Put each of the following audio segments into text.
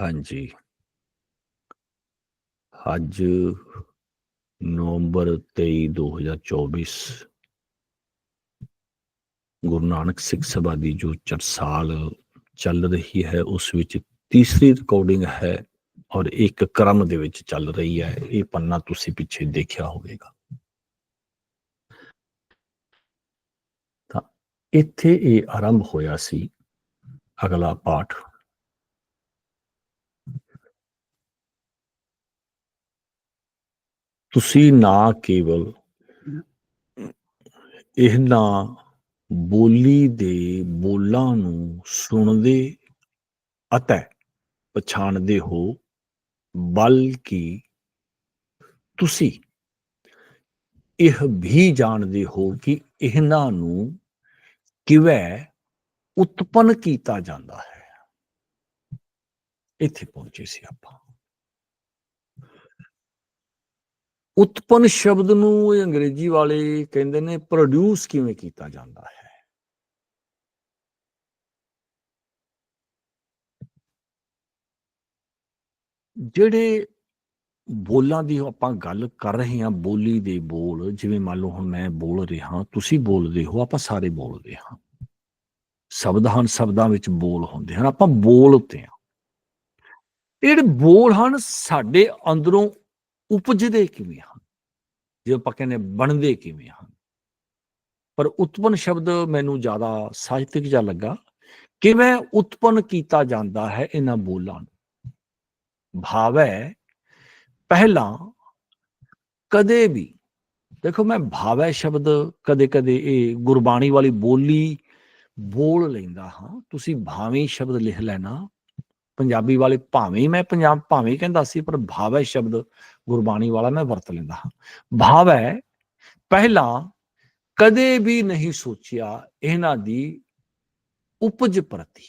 ਹਾਂਜੀ। ਅੱਜ ਨਵੰਬਰ 23 2024 ਗੁਰੂ ਨਾਨਕ ਸਿੱਖ ਸਭਾ ਦੀ ਜੋ ਚਰਸਾਲ ਚੱਲ ਰਹੀ ਹੈ, ਉਸ ਵਿੱਚ ਤੀਸਰੀ ਰਿਕਾਰਡਿੰਗ ਹੈ ਔਰ ਇੱਕ ਕ੍ਰਮ ਦੇ ਵਿੱਚ ਚੱਲ ਰਹੀ ਹੈ। ਇਹ ਪੰਨਾ ਤੁਸੀਂ ਪਿੱਛੇ ਦੇਖਿਆ ਹੋਵੇਗਾ। ਤਾਂ ਇੱਥੇ ਇਹ ਆਰੰਭ ਹੋਇਆ ਸੀ ਅਗਲਾ ਪਾਠ। ਤੁਸੀਂ ਨਾ ਕੇਵਲ ਇਹਨਾਂ ਬੋਲੀ ਦੇ ਬੋਲਾਂ ਨੂੰ ਸੁਣਦੇ ਅਤੇ ਪਛਾਣਦੇ ਹੋ, ਬਲਕਿ ਤੁਸੀਂ ਇਹ ਵੀ ਜਾਣਦੇ ਹੋ ਕਿ ਇਹਨਾਂ ਨੂੰ ਕਿਵੇਂ ਉਤਪੰਨ ਕੀਤਾ ਜਾਂਦਾ ਹੈ। ਇੱਥੇ ਪਹੁੰਚੇ ਸੀ ਆਪਾਂ। ਉਤਪਨ ਸ਼ਬਦ ਨੂੰ ਇਹ ਅੰਗਰੇਜ਼ੀ ਵਾਲੇ ਕਹਿੰਦੇ ਨੇ ਪ੍ਰੋਡਿਊਸ ਕਿਵੇਂ ਕੀਤਾ ਜਾਂਦਾ ਹੈ? ਜਿਹੜੇ ਬੋਲਾਂ ਦੀ ਆਪਾਂ ਗੱਲ ਕਰ ਰਹੇ ਹਾਂ, ਬੋਲੀ ਦੇ ਬੋਲ, ਜਿਵੇਂ ਮੰਨ ਲਓ ਹੁਣ ਮੈਂ ਬੋਲ ਰਿਹਾ, ਤੁਸੀਂ ਬੋਲਦੇ ਹੋ, ਆਪਾਂ ਸਾਰੇ ਬੋਲਦੇ ਹਾਂ। ਸ਼ਬਦ ਹਨ ਸ਼ਬਦਾਂ ਵਿੱਚ ਬੋਲ ਹੁੰਦੇ ਹਨ, ਆਪਾਂ ਬੋਲਦੇ ਹਾਂ। ਇਹ ਜਿਹੜੇ ਬੋਲ ਹਨ, ਸਾਡੇ ਅੰਦਰੋਂ ਉਪਜਦੇ ਕਿਵੇਂ ਹਨ ਜੇ ਆਪਾਂ ਕਹਿੰਦੇ ਬਣਦੇ ਕਿਵੇਂ ਹਨ ਪਰ ਉਤਪਨ ਸ਼ਬਦ ਮੈਨੂੰ ਜ਼ਿਆਦਾ ਸਾਹਿਤਿਕ ਜਿਹਾ ਲੱਗਾ ਕਿਵੇਂ ਉਤਪਨ ਕੀਤਾ ਜਾਂਦਾ ਹੈ ਇਹਨਾਂ ਬੋਲਾਂ ਨੂੰ ਭਾਵ ਹੈ ਪਹਿਲਾਂ ਕਦੇ ਵੀ ਦੇਖੋ ਮੈਂ ਭਾਵੈ ਸ਼ਬਦ ਕਦੇ ਕਦੇ ਇਹ ਗੁਰਬਾਣੀ ਵਾਲੀ ਬੋਲੀ ਬੋਲ ਲੈਂਦਾ ਹਾਂ ਤੁਸੀਂ ਭਾਵੇਂ ਸ਼ਬਦ ਲਿਖ ਲੈਣਾ ਪੰਜਾਬੀ ਵਾਲੇ ਭਾਵੇਂ ਮੈਂ ਪੰਜਾਬ, ਭਾਵੇਂ ਕਹਿੰਦਾ ਸੀ, ਪਰ ਭਾਵੈ ਸ਼ਬਦ ਗੁਰਬਾਣੀ ਵਾਲਾ ਮੈਂ ਵਰਤ ਲੈਂਦਾ ਹਾਂ। ਭਾਵ ਹੈ, ਪਹਿਲਾਂ ਕਦੇ ਵੀ ਨਹੀਂ ਸੋਚਿਆ ਇਹਨਾਂ ਦੀ ਉਪਜ ਪ੍ਰਤੀ।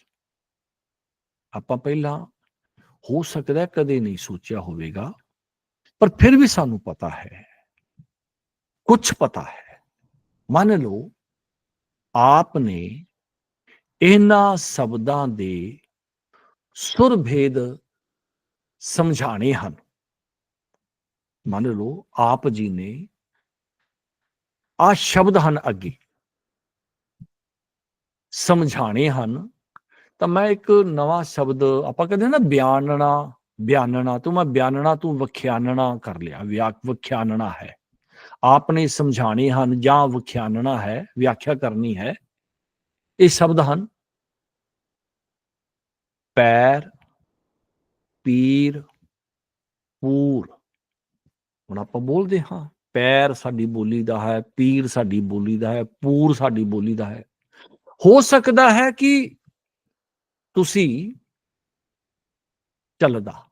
ਆਪਾਂ ਪਹਿਲਾਂ ਹੋ ਸਕਦਾ ਕਦੇ ਨਹੀਂ ਸੋਚਿਆ ਹੋਵੇਗਾ, ਪਰ ਫਿਰ ਵੀ ਸਾਨੂੰ ਪਤਾ ਹੈ। ਕੁਝ ਪਤਾ ਹੈ। ਮੰਨ ਲਓ, ਆਪ ਨੇ ਇਹਨਾਂ ਸ਼ਬਦਾਂ ਦੇ ਸੁਰ ਭੇਦ ਸਮਝਾਣੇ ਹਨ। ਮੰਨ ਲਓ, ਆਪ ਜੀ ਨੇ ਆ ਸ਼ਬਦ ਹਨ ਅੱਗੇ। ਸਮਝਾਣੇ ਹਨ। ਤਾਂ ਮੈਂ ਇੱਕ ਨਵਾਂ ਸ਼ਬਦ, ਆਪਾਂ ਕਹਿੰਦੇ ਨਾ ਬਿਆਨਣਾ ਬਿਆਨਣਾ, ਤੂੰ ਮੈਂ ਬਿਆਨਣਾ, ਤੂੰ ਵਿਖਿਆਨਣਾ ਕਰ ਲਿਆ, ਵਿਆਕ ਵਿਖਿਆਨਣਾ ਹੈ। ਆਪ ਨੇ ਸਮਝਾਣੇ ਹਨ ਜਾਂ ਵਿਖਿਆਨਣਾ ਹੈ, ਵਿਆਖਿਆ ਕਰਨੀ ਹੈ। ਇਹ ਸ਼ਬਦ ਹਨ। ਪੈਰ, ਪੀਰ, ਪੂਰ। ਹੁਣ ਆਪਾਂ ਬੋਲਦੇ ਹਾਂ, ਪੈਰ ਸਾਡੀ ਬੋਲੀ ਦਾ ਹੈ, ਪੀਰ ਸਾਡੀ ਬੋਲੀ ਦਾ ਹੈ, ਪੂਰ ਸਾਡੀ ਬੋਲੀ ਦਾ ਹੈ। ਹੋ ਸਕਦਾ ਹੈ ਕਿ ਤੁਸੀਂ ਚੱਲਦਾ।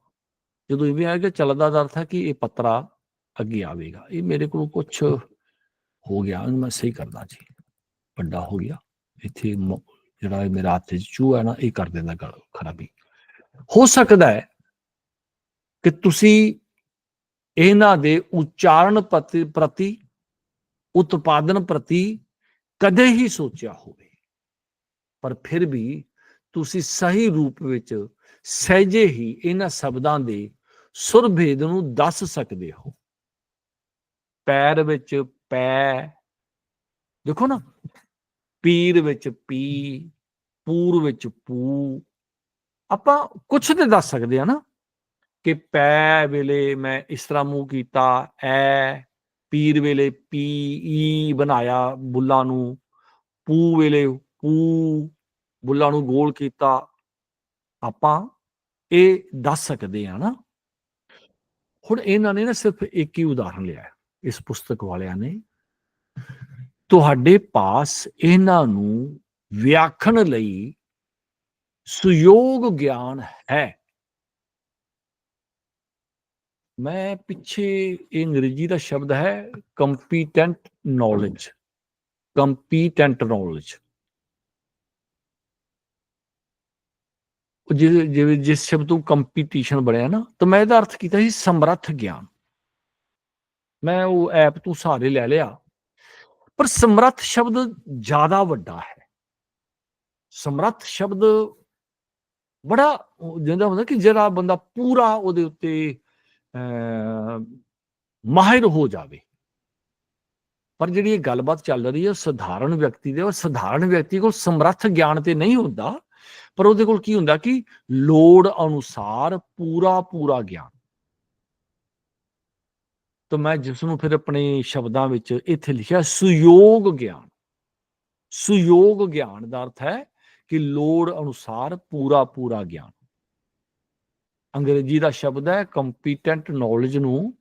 ਜਦੋਂ ਇਹ ਵੀ ਆਏਗਾ ਚੱਲਦਾ ਦਾ ਅਰਥ ਹੈ ਕਿ ਇਹ ਪੱਤਰਾ ਅੱਗੇ ਆਵੇਗਾ। ਇਹ ਮੇਰੇ ਕੋਲ ਕੁਝ ਹੋ ਗਿਆ, ਮੈਂ ਸਹੀ ਕਰਦਾ ਜੀ। ਵੱਡਾ ਹੋ ਗਿਆ। ਇੱਥੇ ਜਿਹੜਾ ਇਹ ਮੇਰਾ ਹੱਥ 'ਚ ਚੂਹਾ ਨਾ, ਇਹ ਕਰ ਦਿੰਦਾ ਗੱਲ ਖਰਾਬੀ। ਹੋ ਸਕਦਾ ਹੈ ਕਿ ਤੁਸੀਂ ਇਹਨਾਂ ਦੇ ਉਚਾਰਨ ਪ੍ਰਤੀ ਪ੍ਰਤੀ, ਉਤਪਾਦਨ ਪ੍ਰਤੀ ਕਦੇ ਹੀ ਸੋਚਿਆ ਹੋਵੇ, ਪਰ ਫਿਰ ਵੀ ਤੁਸੀਂ ਸਹੀ ਰੂਪ ਵਿੱਚ ਸਹਿਜੇ ਹੀ ਇਹਨਾਂ ਸ਼ਬਦਾਂ ਦੇ ਸੁਰ ਭੇਦ ਨੂੰ ਦੱਸ ਸਕਦੇ ਹੋ। ਪੈਰ ਵਿੱਚ ਪੈ, ਦੇਖੋ ਨਾ ਪੀਰ ਵਿੱਚ ਪੀ, ਪੂਰ ਵਿੱਚ ਪੂ। ਆਪਾਂ ਕੁਛ ਤੇ ਦੱਸ ਸਕਦੇ ਆ ਨਾ ਕਿ ਪੈ ਵੇਲੇ ਮੈਂ ਇਸ ਤਰ੍ਹਾਂ ਮੂੰਹ ਕੀਤਾ, ਐ, ਪੀਰ ਵੇਲੇ ਪੀ, ਈ ਬਣਾਇਆ ਬੁੱਲਾਂ ਨੂੰ। ਪੂ ਵੇਲੇ ਪੂ, ਬੁੱਲਾਂ ਨੂੰ ਗੋਲ ਕੀਤਾ। ਆਪਾਂ ਇਹ ਦੱਸ ਸਕਦੇ ਆ ਨਾ। ਹੁਣ ਇਹਨਾਂ ਨੇ ਨਾ ਸਿਰਫ ਇੱਕ ਹੀ ਉਦਾਹਰਨ ਲਿਆ ਇਸ ਪੁਸਤਕ ਵਾਲਿਆਂ ਨੇ। ਤੁਹਾਡੇ ਪਾਸ ਇਹਨਾਂ ਨੂੰ ਵਿਆਖਣ ਲਈ ਸੁਯੋਗ ਗਿਆਨ ਹੈ। ਮੈਂ ਪਿੱਛੇ ਇਹ ਅੰਗਰੇਜ਼ੀ ਦਾ ਸ਼ਬਦ ਹੈ ਕੰਪੀਟੈਂਟ ਨੌਲੇਜ ਕੰਪੀਟੈਂਟ ਨੌਲੇਜ ਜਿਵੇਂ ਜਿਸ ਸ਼ਬਦ ਤੋਂ ਕੰਪੀਟੀਸ਼ਨ ਬਣਿਆ ਨਾ, ਤਾਂ ਮੈਂ ਇਹਦਾ ਅਰਥ ਕੀਤਾ ਸੀ ਸਮਰੱਥ ਗਿਆਨ। ਮੈਂ ਉਹ ਐਪ ਤੋਂ ਸਹਾਰੇ ਲੈ ਲਿਆ। ਪਰ ਸਮਰੱਥ ਸ਼ਬਦ ਜ਼ਿਆਦਾ ਵੱਡਾ ਹੈ। ਸਮਰੱਥ ਸ਼ਬਦ ਬੜਾ ਉਹ ਜਿੰਦਾ ਹੁੰਦਾ ਕਿ ਜਿਹੜਾ ਬੰਦਾ ਪੂਰਾ ਉਹਦੇ ਉੱਤੇ ਅਹ, ਮਾਹਿਰ ਹੋ ਜਾਵੇ। ਪਰ ਜਿਹੜੀ ਇਹ ਗੱਲਬਾਤ ਚੱਲ ਰਹੀ ਹੈ ਸਧਾਰਨ ਵਿਅਕਤੀ ਦੇ ਔਰ ਸਧਾਰਨ ਵਿਅਕਤੀ ਕੋਲ ਸਮਰੱਥ ਗਿਆਨ ਤੇ ਨਹੀਂ ਹੁੰਦਾ ਪਰ ਉਹਦੇ ਕੋਲ ਕੀ ਹੁੰਦਾ ਕਿ ਲੋੜ ਅਨੁਸਾਰ ਪੂਰਾ ਪੂਰਾ ਗਿਆਨ। ਤਾਂ ਮੈਂ ਜਿਸ ਨੂੰ ਫਿਰ ਆਪਣੇ ਸ਼ਬਦਾਂ ਵਿੱਚ ਇੱਥੇ ਲਿਖਿਆ, ਸੁਯੋਗ ਗਿਆਨ। ਸੁਯੋਗ ਗਿਆਨ ਦਾ ਅਰਥ ਹੈ ਕਿ ਲੋੜ ਅਨੁਸਾਰ ਪੂਰਾ ਪੂਰਾ ਗਿਆਨ। ਅੰਗਰੇਜ਼ੀ ਦਾ ਸ਼ਬਦ ਹੈ ਕੰਪੀਟੈਂਟ ਨੌਲੇਜ ਨੂੰ,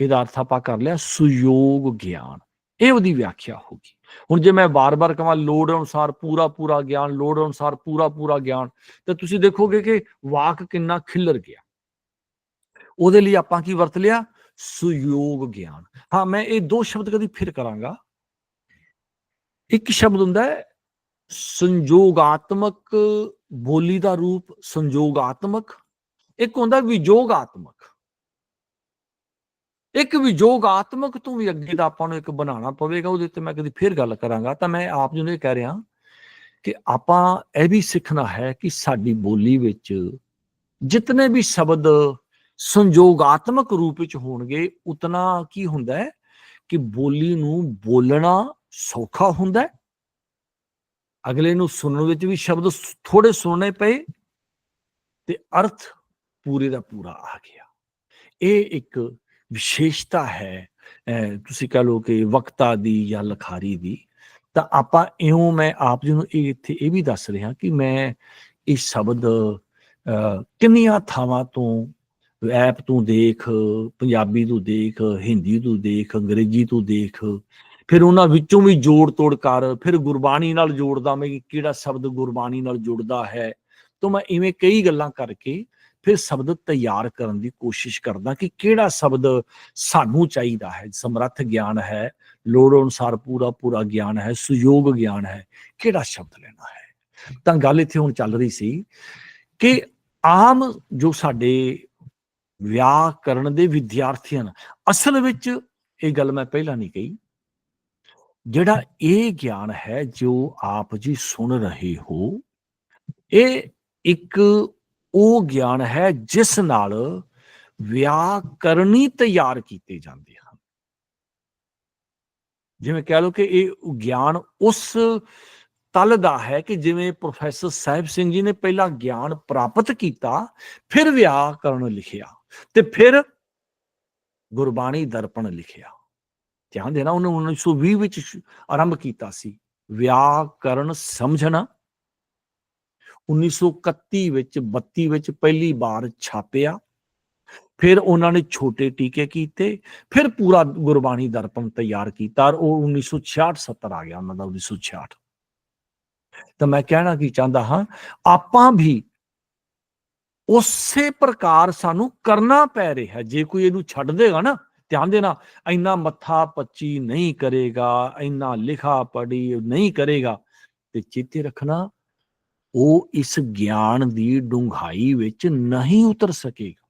ਇਹਦਾ ਅਰਥ ਆਪਾਂ ਕਰ ਲਿਆ ਸੁਯੋਗ ਗਿਆਨ। ਇਹ ਉਹਦੀ ਵਿਆਖਿਆ ਹੋਗੀ ਹੁਣ ਜੇ ਮੈਂ ਬਾਰ-ਬਾਰ ਕਹਾਂ ਲੋੜ ਅਨੁਸਾਰ ਪੂਰਾ ਪੂਰਾ ਗਿਆਨ, ਲੋੜ ਅਨੁਸਾਰ ਪੂਰਾ ਪੂਰਾ ਗਿਆਨ, ਤਾਂ ਤੁਸੀਂ ਦੇਖੋਗੇ ਕਿ ਵਾਕ ਕਿੰਨਾ ਖਿੱਲਰ ਗਿਆ। ਉਹਦੇ ਲਈ ਆਪਾਂ ਕੀ ਵਰਤ ਲਿਆ? ਸੁਯੋਗ ਗਿਆਨ ਹਾਂ ਮੈਂ ਇਹ ਦੋ ਸ਼ਬਦ ਕਦੀ ਫਿਰ ਕਰਾਂਗਾ ਇੱਕ ਸ਼ਬਦ ਹੁੰਦਾ ਹੈ ਸੰਜੋਗਾਤਮਕ ਬੋਲੀ ਦਾ ਰੂਪ ਸੰਯੋਗਾਤਮਕ ਇੱਕ ਹੁੰਦਾ ਵਿਯੋਗਾਤਮਕ ਇੱਕ ਵਿਯੋਗਾਤਮਕ ਤੋਂ ਵੀ ਅੱਗੇ ਦਾ ਆਪਾਂ ਨੂੰ ਇੱਕ ਬਣਾਉਣਾ ਪਵੇਗਾ ਉਹਦੇ ਉੱਤੇ ਮੈਂ ਕਦੀ ਫਿਰ ਗੱਲ ਕਰਾਂਗਾ ਤਾਂ ਮੈਂ ਆਪ ਜੀ ਨੂੰ ਇਹ ਕਹਿ ਰਿਹਾ ਕਿ ਆਪਾਂ ਇਹ ਵੀ ਸਿੱਖਣਾ ਹੈ ਕਿ ਸਾਡੀ ਬੋਲੀ ਵਿੱਚ ਜਿਤਨੇ ਵੀ ਸ਼ਬਦ ਸੰਯੋਗਾਤਮਕ ਰੂਪ ਵਿੱਚ ਹੋਣਗੇ, ਉਤਨਾ ਕੀ ਹੁੰਦਾ ਹੈ ਕਿ ਬੋਲੀ ਨੂੰ ਬੋਲਣਾ ਸੌਖਾ ਹੁੰਦਾ ਹੈ। ਅਗਲੇ ਨੂੰ ਸੁਣਨ ਵਿੱਚ ਵੀ ਸ਼ਬਦ ਥੋੜੇ ਸੁਣਨੇ ਪਏ, ਤੇ ਅਰਥ ਪੂਰੇ ਦਾ ਪੂਰਾ ਆ ਗਿਆ। ਇਹ ਇੱਕ ਵਿਸ਼ੇਸ਼ਤਾ ਹੈ ਅਹ ਤੁਸੀਂ ਕਹ ਲਓ ਕਿ ਵਕਤਾ ਦੀ ਜਾਂ ਲਖਾਰੀ ਦੀ। ਤਾਂ ਆਪਾਂ ਇਉਂ ਮੈਂ ਆਪ ਜੀ ਨੂੰ ਇਹ ਇੱਥੇ ਇਹ ਵੀ ਦੱਸ ਰਿਹਾ ਕਿ ਮੈਂ ਇਹ ਸ਼ਬਦ ਅਹ ਕਿੰਨੀਆਂ ਥਾਵਾਂ ਤੋਂ ਐਪ ਤੋਂ ਦੇਖ, ਪੰਜਾਬੀ ਤੋਂ ਦੇਖ, ਹਿੰਦੀ ਤੋਂ ਦੇਖ, ਅੰਗਰੇਜ਼ੀ ਤੋਂ ਦੇਖ, ਫਿਰ ਉਹਨਾਂ ਵਿੱਚੋਂ ਵੀ ਜੋੜ ਤੋੜ ਕਰ, ਫਿਰ ਗੁਰਬਾਣੀ ਨਾਲ ਜੋੜਦਾ ਮੈਂ ਕਿ ਕਿਹੜਾ ਸ਼ਬਦ ਗੁਰਬਾਣੀ ਨਾਲ ਜੁੜਦਾ ਹੈ। ਤਾਂ ਮੈਂ ਇਵੇਂ ਕਈ ਗੱਲਾਂ ਕਰਕੇ ਫਿਰ ਸ਼ਬਦ ਤਿਆਰ ਕਰਨ ਦੀ ਕੋਸ਼ਿਸ਼ ਕਰਦਾ ਕਿ ਕਿਹੜਾ ਸ਼ਬਦ ਸਾਨੂੰ ਚਾਹੀਦਾ ਹੈ। ਸਮਰੱਥ ਗਿਆਨ ਹੈ, ਲੋੜ ਅਨੁਸਾਰ ਪੂਰਾ ਪੂਰਾ ਗਿਆਨ ਹੈ, ਸੁਯੋਗ ਗਿਆਨ ਹੈ, ਕਿਹੜਾ ਸ਼ਬਦ ਲੈਣਾ ਹੈ। ਤਾਂ ਗੱਲ ਇੱਥੇ ਹੁਣ ਚੱਲ ਰਹੀ ਸੀ ਕਿ ਆਮ ਜੋ ਸਾਡੇ ਵਿਆਕਰਣ ਦੇ ਵਿਦਿਆਰਥੀ ਹਨ। ਅਸਲ ਵਿੱਚ ਇਹ ਗੱਲ ਮੈਂ ਪਹਿਲਾਂ ਨਹੀਂ ਕਹੀ। ਜਿਹੜਾ ਇਹ ਗਿਆਨ ਹੈ, ਜੋ ਆਪ ਜੀ ਸੁਣ ਰਹੇ ਹੋ, ਇਹ ਇੱਕ ਉਹ ਗਿਆਨ ਹੈ, ਜਿਸ ਨਾਲ ਵਿਆਕਰਣੀ ਤਿਆਰ ਕੀਤੇ ਜਾਂਦੇ ਹਨ। ਜਿਵੇਂ ਕਹਿ ਲਓ ਕਿ ਇਹ ਗਿਆਨ ਉਸ ਤਲ ਦਾ ਹੈ ਕਿ ਜਿਵੇਂ ਪ੍ਰੋਫੈਸਰ ਸਾਹਿਬ ਸਿੰਘ ਜੀ ਨੇ ਪਹਿਲਾਂ ਗਿਆਨ ਪ੍ਰਾਪਤ ਕੀਤਾ, ਫਿਰ ਵਿਆਕਰਣ ਲਿਖਿਆ। ਤੇ ਫਿਰ ਗੁਰਬਾਣੀ ਦਰਪਣ ਲਿਖਿਆ। ਧਿਆਨ ਦੇਣਾ, ਉਹਨੇ 1920 ਵਿੱਚ ਆਰੰਭ ਕੀਤਾ ਸੀ। ਵਿਆਕਰਨ ਸਮਝਣਾ। 1931 ਵਿੱਚ 32 ਵਿੱਚ ਪਹਿਲੀ ਵਾਰ ਛਾਪਿਆ। ਫਿਰ ਉਹਨਾਂ ਨੇ ਛੋਟੇ ਟੀਕੇ ਕੀਤੇ। ਫਿਰ ਪੂਰਾ ਗੁਰਬਾਣੀ ਦਰਪਣ ਤਿਆਰ ਕੀਤਾ ਔਰ ਉਹ 1966 70 ਆ ਗਿਆ ਉਹਨਾਂ ਦਾ 1966 ਤਾਂ ਮੈਂ ਕਹਿਣਾ ਕੀ ਚਾਹੁੰਦਾ ਹਾਂ, ਆਪਾਂ ਵੀ ਉਸੇ ਪ੍ਰਕਾਰ ਸਾਨੂੰ ਕਰਨਾ ਪੈ ਰਿਹਾ। ਜੇ ਕੋਈ ਇਹਨੂੰ ਛੱਡ ਦੇਗਾ ਨਾ, ਧਿਆਨ ਦੇਣਾ, ਇੰਨਾ ਮੱਥਾ ਪੱਚੀ ਨਹੀਂ ਕਰੇਗਾ, ਇੰਨਾ ਲਿਖਾ ਪੜੀ ਨਹੀਂ ਕਰੇਗਾ, ਤੇ ਚੇਤੇ ਰੱਖਣਾ, ਉਹ ਇਸ ਗਿਆਨ ਦੀ ਡੂੰਘਾਈ ਵਿੱਚ ਨਹੀਂ ਉਤਰ ਸਕੇਗਾ।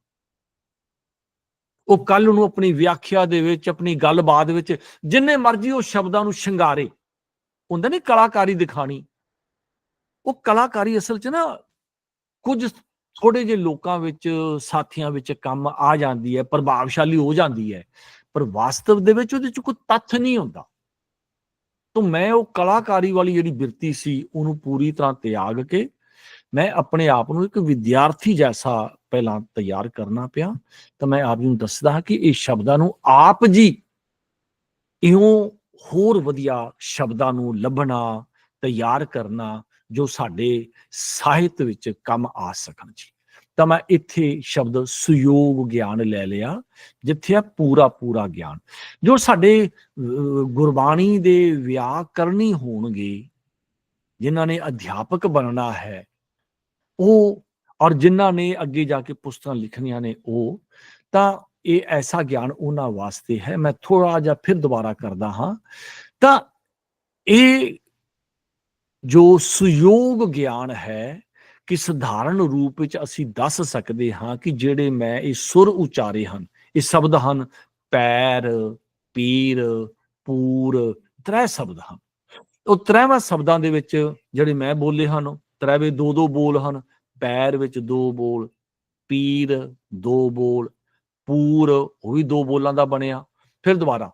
ਉਹ ਕੱਲ ਨੂੰ ਆਪਣੀ ਵਿਆਖਿਆ ਦੇ ਵਿੱਚ, ਆਪਣੀ ਗੱਲਬਾਤ ਵਿੱਚ, ਜਿੰਨੇ ਮਰਜ਼ੀ ਉਹ ਸ਼ਬਦਾਂ ਨੂੰ ਸ਼ਿੰਗਾਰੇ, ਹੁੰਦਾ ਨਹੀਂ ਕਲਾਕਾਰੀ ਦਿਖਾਣੀ। ਉਹ ਕਲਾਕਾਰੀ ਅਸਲ 'ਚ ਨਾ ਕੁਝ ਥੋੜੇ ਜਿਹੇ ਲੋਕਾਂ ਵਿੱਚ, ਸਾਥੀਆਂ ਵਿੱਚ ਕੰਮ ਆ ਜਾਂਦੀ ਹੈ, ਪ੍ਰਭਾਵਸ਼ਾਲੀ ਹੋ ਜਾਂਦੀ ਹੈ, ਪਰ ਵਾਸਤਵ ਦੇ ਵਿੱਚ ਉਹਦੇ 'ਚ ਕੋਈ ਤੱਥ ਨਹੀਂ ਹੁੰਦਾ। ਤਾਂ ਮੈਂ ਉਹ ਕਲਾਕਾਰੀ ਵਾਲੀ ਜਿਹੜੀ ਬਿਰਤੀ ਸੀ, ਉਹਨੂੰ ਪੂਰੀ ਤਰ੍ਹਾਂ ਤਿਆਗ ਕੇ ਮੈਂ ਆਪਣੇ ਆਪ ਨੂੰ ਇੱਕ ਵਿਦਿਆਰਥੀ ਜੈਸਾ ਪਹਿਲਾਂ ਤਿਆਰ ਕਰਨਾ ਪਿਆ। ਤਾਂ ਮੈਂ ਆਪ ਜੀ ਨੂੰ ਦੱਸਦਾ ਹਾਂ ਕਿ ਇਹ ਸ਼ਬਦਾਂ ਨੂੰ ਆਪ ਜੀ ਇਉਂ ਹੋਰ ਵਧੀਆ ਸ਼ਬਦਾਂ ਨੂੰ ਲੱਭਣਾ, ਤਿਆਰ ਕਰਨਾ ਜੋ ਸਾਡੇ ਸਾਹਿਤ ਵਿੱਚ ਕੰਮ ਆ ਸਕਣ ਜੀ। ਤਾਂ ਮੈਂ ਇੱਥੇ ਸ਼ਬਦ ਸੁਯੋਗ ਗਿਆਨ ਲੈ ਲਿਆ, ਜਿੱਥੇ ਆ ਪੂਰਾ ਪੂਰਾ ਗਿਆਨ। ਜੋ ਸਾਡੇ ਗੁਰਬਾਣੀ ਦੇ ਵਿਆਕਰਨੀ ਹੋਣਗੇ, ਜਿਨ੍ਹਾਂ ਨੇ ਅਧਿਆਪਕ ਬਣਨਾ ਹੈ, ਉਹ, ਔਰ ਜਿਨ੍ਹਾਂ ਨੇ ਅੱਗੇ ਜਾ ਕੇ ਪੁਸਤਕਾਂ ਲਿਖਣੀਆਂ ਨੇ ਉਹ, ਤਾਂ ਇਹ ਐਸਾ ਗਿਆਨ ਉਹਨਾਂ ਵਾਸਤੇ ਹੈ। ਮੈਂ ਥੋੜਾ ਜਿਹਾ ਫਿਰ ਦੁਬਾਰਾ ਕਰਦਾ ਹਾਂ। ਤਾਂ ਇਹ ਜੋ ਸੁਯੋਗ ਗਿਆਨ ਹੈ ਕਿ ਸਧਾਰਨ ਰੂਪ ਵਿੱਚ ਅਸੀਂ ਦੱਸ ਸਕਦੇ ਹਾਂ ਕਿ ਜਿਹੜੇ ਮੈਂ ਇਹ ਸੁਰ ਉਚਾਰੇ ਹਨ, ਇਹ ਸ਼ਬਦ ਹਨ ਪੈਰ, ਪੀਰ, ਪੂਰ, ਤਰੇ ਸ਼ਬਦ ਹਨ। ਉਹ ਤ੍ਰੈਵਾਂ ਸ਼ਬਦਾਂ ਦੇ ਵਿੱਚ ਜਿਹੜੇ ਮੈਂ ਬੋਲੇ ਹਨ ਤ੍ਰੈਵੇ ਦੋ ਦੋ ਬੋਲ ਹਨ, ਪੈਰ ਵਿੱਚ ਦੋ ਬੋਲ, ਪੀਰ ਦੋ ਬੋਲ, ਪੂਰ ਉਹ ਵੀ ਦੋ ਬੋਲਾਂ ਦਾ ਬਣਿਆ। ਫਿਰ ਦੁਬਾਰਾ।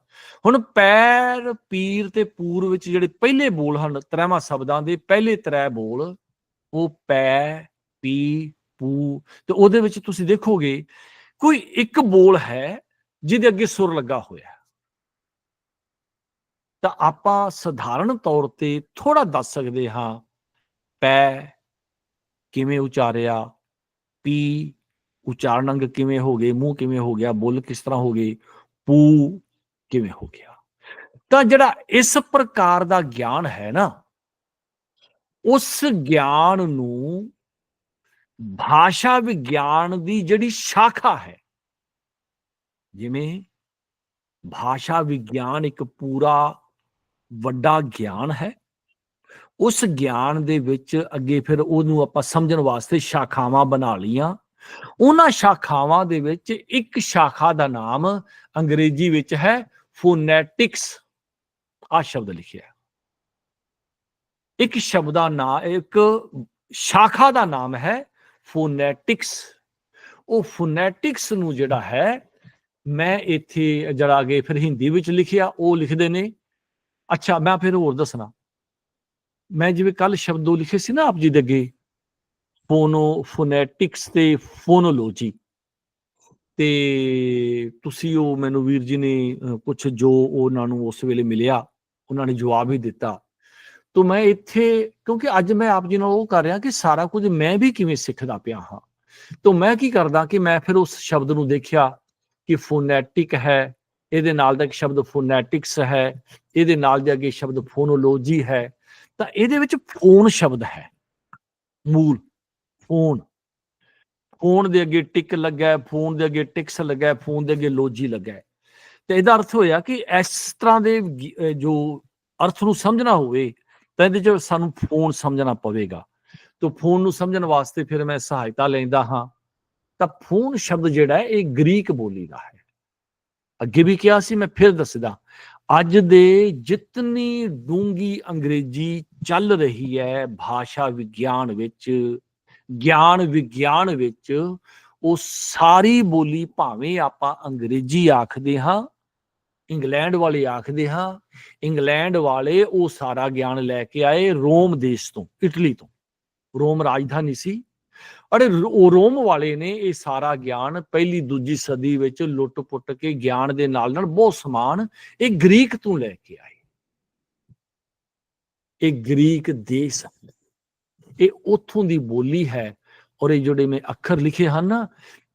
ਹੁਣ ਪੈਰ, ਪੀਰ ਤੇ ਪੂਰ ਵਿੱਚ ਜਿਹੜੇ ਪਹਿਲੇ ਬੋਲ ਹਨ, ਤ੍ਰੈਵਾਂ ਸ਼ਬਦਾਂ ਦੇ ਪਹਿਲੇ ਤ੍ਰੈ ਬੋਲ, ਉਹ ਪੈ, ਪੀ, ਪੂ, ਤੇ ਉਹਦੇ ਵਿੱਚ ਤੁਸੀਂ ਦੇਖੋਗੇ ਕੋਈ ਇੱਕ ਬੋਲ ਹੈ ਜਿਹਦੇ ਅੱਗੇ ਸੁਰ ਲੱਗਾ ਹੋਇਆ ਤਾਂ ਆਪਾਂ ਸਧਾਰਨ ਤੌਰ ਤੇ ਥੋੜਾ ਦੱਸ ਸਕਦੇ ਹਾਂ, ਪੈ ਕਿਵੇਂ ਉਚਾਰਿਆ, ਪੀ ਉਚਾਰਨ ਅੰਗ ਕਿਵੇਂ ਹੋ ਗਏ, ਮੂੰਹ ਕਿਵੇਂ ਹੋ ਗਿਆ, ਬੁੱਲ ਕਿਸ ਤਰ੍ਹਾਂ ਹੋ ਗਏ ਪੂ ਕਿਵੇਂ ਹੋ ਗਿਆ? ਤਾਂ ਜਿਹੜਾ ਇਸ ਪ੍ਰਕਾਰ ਦਾ ਗਿਆਨ ਹੈ ਨਾ, ਉਸ ਗਿਆਨ ਨੂੰ ਭਾਸ਼ਾ ਵਿਗਿਆਨ ਦੀ ਜਿਹੜੀ ਸ਼ਾਖਾ ਹੈ, ਜਿਵੇਂ ਭਾਸ਼ਾ ਵਿਗਿਆਨ ਇੱਕ ਪੂਰਾ ਵੱਡਾ ਗਿਆਨ ਹੈ, ਉਸ ਗਿਆਨ ਦੇ ਵਿੱਚ ਅੱਗੇ ਫਿਰ ਉਹਨੂੰ ਆਪਾਂ ਸਮਝਣ ਵਾਸਤੇ ਸ਼ਾਖਾਵਾਂ ਬਣਾ ਲੀਆਂ ਉਹਨਾਂ ਸ਼ਾਖਾਵਾਂ ਦੇ ਵਿੱਚ ਇੱਕ ਸ਼ਾਖਾ ਦਾ ਨਾਮ ਅੰਗਰੇਜ਼ੀ ਵਿੱਚ ਹੈ ਫੋਨੈਟਿਕਸ ਆ ਸ਼ਬਦ ਲਿਖਿਆ ਇੱਕ ਸ਼ਬਦ ਦਾ ਨਾਮ ਇੱਕ ਸ਼ਾਖਾ ਦਾ ਨਾਮ ਹੈ ਫੋਨੈਟਿਕਸ ਉਹ ਫੋਨੈਟਿਕਸ ਨੂੰ ਜਿਹੜਾ ਹੈ, ਮੈਂ ਇੱਥੇ ਜਿਹੜਾ ਅਗੇ ਫਿਰ ਹਿੰਦੀ ਵਿੱਚ ਲਿਖਿਆ, ਉਹ ਲਿਖਦੇ ਨੇ। ਅੱਛਾ, ਮੈਂ ਫਿਰ ਹੋਰ ਦੱਸਣਾ। ਮੈਂ ਜਿਵੇਂ ਕੱਲ ਸ਼ਬਦੋ ਲਿਖੇ ਸੀ ਨਾ ਆਪ ਜੀ ਦੇ ਅੱਗੇ ਫੋਨੋ ਫੋਨੈਟਿਕਸ ਤੇ ਫੋਨੋਲੋਜੀ ਤੇ ਤੁਸੀਂ ਉਹ ਮੈਨੂੰ ਵੀਰ ਜੀ ਨੇ ਕੁਝ ਜੋ ਉਹਨਾਂ ਨੂੰ ਉਸ ਵੇਲੇ ਮਿਲਿਆ, ਉਹਨਾਂ ਨੇ ਜਵਾਬ ਹੀ ਦਿੱਤਾ। ਤੋ ਮੈਂ ਇੱਥੇ, ਕਿਉਂਕਿ ਅੱਜ ਮੈਂ ਆਪ ਜੀ ਨਾਲ ਉਹ ਕਰ ਰਿਹਾ ਕਿ ਸਾਰਾ ਕੁਝ ਮੈਂ ਵੀ ਕਿਵੇਂ ਸਿੱਖਦਾ ਪਿਆ ਹਾਂ। ਤੋਂ ਮੈਂ ਕੀ ਕਰਦਾ ਕਿ ਮੈਂ ਫਿਰ ਉਸ ਸ਼ਬਦ ਨੂੰ ਦੇਖਿਆ ਕਿ ਫੋਨੈਟਿਕ ਹੈ, ਇਹਦੇ ਨਾਲ ਦਾ ਇੱਕ ਸ਼ਬਦ ਫੋਨੈਟਿਕਸ ਹੈ, ਇਹਦੇ ਨਾਲ ਦੇ ਅੱਗੇ ਸ਼ਬਦ ਫੋਨੋਲੋਜੀ ਹੈ, ਤਾਂ ਇਹਦੇ ਵਿੱਚ ਫੋਨ ਸ਼ਬਦ ਹੈ। ਮੂਲ, ਫੋਨ। ਫੋਨ ਦੇ ਅੱਗੇ ਟਿਕ ਲੱਗਾ ਹੈ, ਫੋਨ ਦੇ ਅੱਗੇ ਟਿਕਸ ਲੱਗਾ ਹੈ, ਫੋਨ ਦੇ ਅੱਗੇ ਲੋਜੀ ਲੱਗਾ ਹੈ। ਤੇ ਇਹਦਾ ਅਰਥ ਹੋਇਆ ਕਿ ਇਸ ਤਰ੍ਹਾਂ ਦੇ ਜੋ ਅਰਥ ਨੂੰ ਸਮਝਣਾ ਹੋਵੇ, ਤਾਂ ਇਹਦੇ ਚ ਸਾਨੂੰ ਫੋਨ ਸਮਝਣਾ ਪਵੇਗਾ। ਤਾਂ ਫੋਨ ਨੂੰ ਸਮਝਣ ਵਾਸਤੇ ਫਿਰ ਮੈਂ ਸਹਾਇਤਾ ਲੈਂਦਾ ਹਾਂ। ਤਾਂ ਫੋਨ ਸ਼ਬਦ ਜਿਹੜਾ ਹੈ, ਇਹ ਗ੍ਰੀਕ ਬੋਲੀ ਦਾ ਹੈ। ਅੱਗੇ ਵੀ ਕਿਹਾ ਸੀ, ਮੈਂ ਫਿਰ ਦੱਸਦਾ, ਅੱਜ ਦੇ ਜਿਤਨੀ ਡੂੰਗੀ ਅੰਗਰੇਜ਼ੀ ਚੱਲ ਰਹੀ ਹੈ, ਭਾਸ਼ਾ ਵਿਗਿਆਨ ਵਿੱਚ ਗਿਆਨ ਵਿਗਿਆਨ ਵਿੱਚ ਉਹ ਸਾਰੀ ਬੋਲੀ ਭਾਵੇਂ ਆਪਾਂ ਅੰਗਰੇਜ਼ੀ ਆਖਦੇ ਹਾਂ, ਇੰਗਲੈਂਡ ਵਾਲੇ ਆਖਦੇ ਹਾਂ, ਇੰਗਲੈਂਡ ਵਾਲੇ ਉਹ ਸਾਰਾ ਗਿਆਨ ਲੈ ਕੇ ਆਏ ਰੋਮ ਦੇਸ਼ ਤੋਂ, ਇਟਲੀ ਤੋਂ। ਰੋਮ ਰਾਜਧਾਨੀ ਸੀ। ਅਰੇ ਰੋ- ਰੋਮ ਵਾਲੇ ਨੇ ਇਹ ਸਾਰਾ ਗਿਆਨ ਪਹਿਲੀ ਦੂਜੀ ਸਦੀ ਵਿੱਚ ਲੁੱਟ-ਪੁੱਟ ਕੇ ਗਿਆਨ ਦੇ ਨਾਲ ਨਾਲ ਬਹੁਤ ਸਮਾਨ ਇਹ ਗ੍ਰੀਕ ਤੋਂ ਲੈ ਕੇ ਆਏ। ਇਹ ਗ੍ਰੀਕ ਦੇਸ਼ ਇਹ ਉੱਥੋਂ ਦੀ ਬੋਲੀ ਹੈ। ਔਰ ਇਹ ਜਿਹੜੇ ਮੈਂ ਅੱਖਰ ਲਿਖੇ ਹਨ ਨਾ,